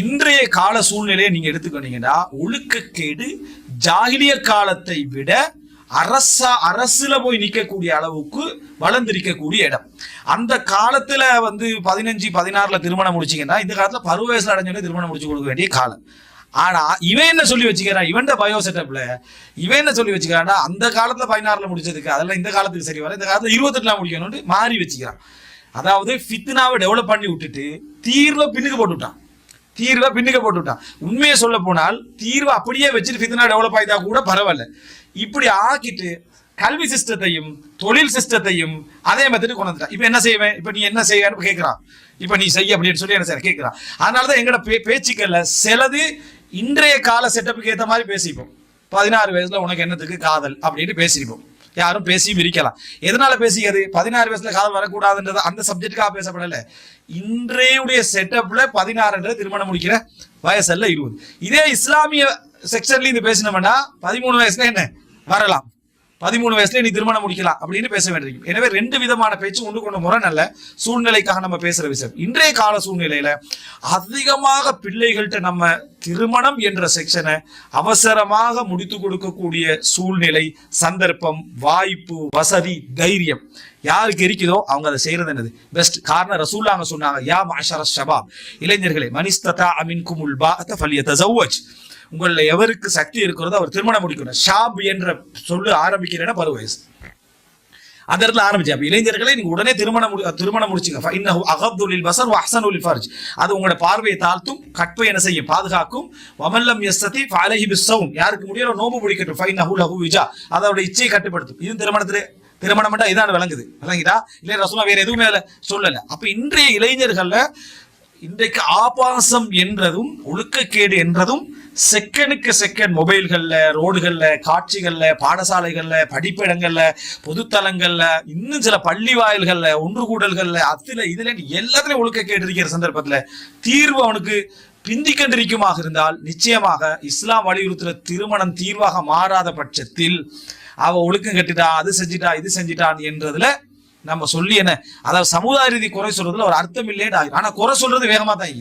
இன்றைய கால சூழ்நிலையை நீங்க எடுத்துக்கிட்டீங்கன்னா ஒழுக்கக்கேடு ஜாகிலிய காலத்தை விட அரசா அரசுல போய் நிற்கக்கூடிய அளவுக்கு வளர்ந்திருக்கக்கூடிய இடம். அந்த காலத்துல வந்து பதினஞ்சு பதினாறுல திருமணம் முடிச்சிங்கன்னா இந்த காலத்துல பருவ வயசுல அடைஞ்சவனே திருமணம் முடிச்சு கொடுக்க வேண்டிய காலம். ஆனா இவன் என்ன சொல்லி வச்சுக்கிறான்? இவன் பயோ செட்டப்ல இவன் என்ன சொல்லி வச்சுக்கிறான்னா அந்த காலத்துல பதினாறுல முடிச்சதுக்கு அதெல்லாம் இந்த காலத்துக்கு சரி வர இந்த காலத்துல இருபத்தெட்டுல முடிக்கணும்னு மாறி வச்சுக்கிறான். அதாவது ஃபித்னாவை டெவலப் பண்ணி விட்டுட்டு தீர்வை பின்னுக்கு போட்டு விட்டான் தீர்வை பின்னுக்க போட்டு விட்டான் உண்மையை சொல்ல போனால் தீர்வை அப்படியே வச்சுட்டு ஃபித்னா டெவலப் ஆகிதா கூட பரவாயில்ல. இப்படி ஆக்கிட்டு கல்வி சிஸ்டத்தையும் தொழில் சிஸ்டத்தையும் அதே மாதிரி கொண்டு வந்துட்டான். இப்போ என்ன செய்வேன்? இப்போ நீ என்ன செய்வேன்னு கேட்குறான் இப்போ நீ செய்ய அப்படின்னு சொல்லி என்ன செய்ய கேட்குறான் அதனால தான் எங்களோட பே பேச்சுக்கள்ல சிலது இன்றைய கால செட்டப்புக்கு ஏற்ற மாதிரி பேசிப்போம். பதினாறு வயசுல உனக்கு என்னத்துக்கு காதல்? அப்படின்னு பேசிப்போம். யாரும் பேசியும் இருக்கலாம் எதனால பேசியது? பதினாறு வயசுல காதல் வரக்கூடாதுன்றது அந்த சப்ஜெக்டுக்காக பேசப்படல. இன்றையுடைய செட்டப்ல பதினாறுன்றது திருமணம் முடிக்கிற வயசல்ல இருபது. இதே இஸ்லாமிய செக்ஷன்ல இது பேசினோம்னா பதிமூணு வயசுல என்ன? வரலாம். பதிமூணு வயசுல நீ திருமணம் முடிக்கலாம் அப்படின்னு பேச வேண்டியிருக்கும் எனவே ரெண்டு விதமான பேச்சு ஒன்று கொண்ட முறை நல்ல சூழ்நிலைக்காக நம்ம பேசுற விஷயம். இன்றைய கால சூழ்நிலையில அதிகமாக பிள்ளைகள்கிட்ட நம்ம திருமணம் என்ற செக்ஷனை அவசரமாக முடித்து கொடுக்கக்கூடிய சூழ்நிலை சந்தர்ப்பம் வாய்ப்பு வசதி தைரியம் யாருக்கு இருக்குதோ அவங்க அதை செய்யறது என்னது? பெஸ்ட் காரணம் ரசூல்லாங்க சொன்னாங்க யா மாஷர ஷபாப் இளைஞர்களே மனிஸ்ததா அமின் குமுல் பா ஃபல்ய தசவச் உங்களில் எவருக்கு சக்தி இருக்கிறதோ அவர் திருமணம் முடிக்கணும். ஷாப் என்ற சொல்லு ஆரம்பிக்கிறேன்னா பருவ வயசு. அந்த இடத்துல ஆரம்பிச்சு. அப்போ இளைஞர்களே நீங்கள் உடனே திருமணம் முடி திருமணம் முடிச்சுங்க. இன்னஹு அகப்துலில் பசர் வ அஹ்சனுல் ஃபர்ஜ். அது உங்களோட பார்வையை தாழ்த்தும் கட்பை என்ன செய்யும்? பாதுகாக்கும். வமல்லம் யஸ்ததி ஃபாலஹி பிஸ்ஸவும் யாருக்கு முடியல நோம்பு பிடிக்கட்டும். ஃபைனஹு லஹு விஜா அதோட இச்சையை கட்டுப்படுத்தும். இது திருமணத்திலே திருமணம் இதான் விளங்குது. விளங்குதா? இல்லை ரசூலா வேற எதுவுமே சொல்லலை. அப்போ இன்றைய இளைஞர்களில் இன்றைக்கு ஆபாசம் என்றதும் ஒழுக்கக்கேடு என்றதும் செகண்டுக்கு செகண்ட் மொபைல்களில் ரோடுகளில் காட்சிகளில் பாடசாலைகளில் படிப்பிடங்களில் பொதுத்தலங்களில் இன்னும் சில பள்ளி வாயில்களில் ஒன்று கூடல்களில் அதில் இதில் எல்லாத்துலையும் ஒழுக்க இருக்கிற சந்தர்ப்பத்தில் தீர்வு அவனுக்கு பிந்திக்கண்டிருக்குமாக இருந்தால் நிச்சயமாக இஸ்லாம் வலியுறுத்துகிற திருமணம் தீர்வாக மாறாத பட்சத்தில் அவ ஒழுக்கம் கட்டிட்டா அது செஞ்சிட்டா இது செஞ்சிட்டான் என்றதுல நம்ம சொல்லி என்ன? அதாவது சமுதாய ரீதி குறை சொல்றதுல ஒரு அர்த்தம் ஆகும் ஆனா குறை சொல்றது வேகமா தான்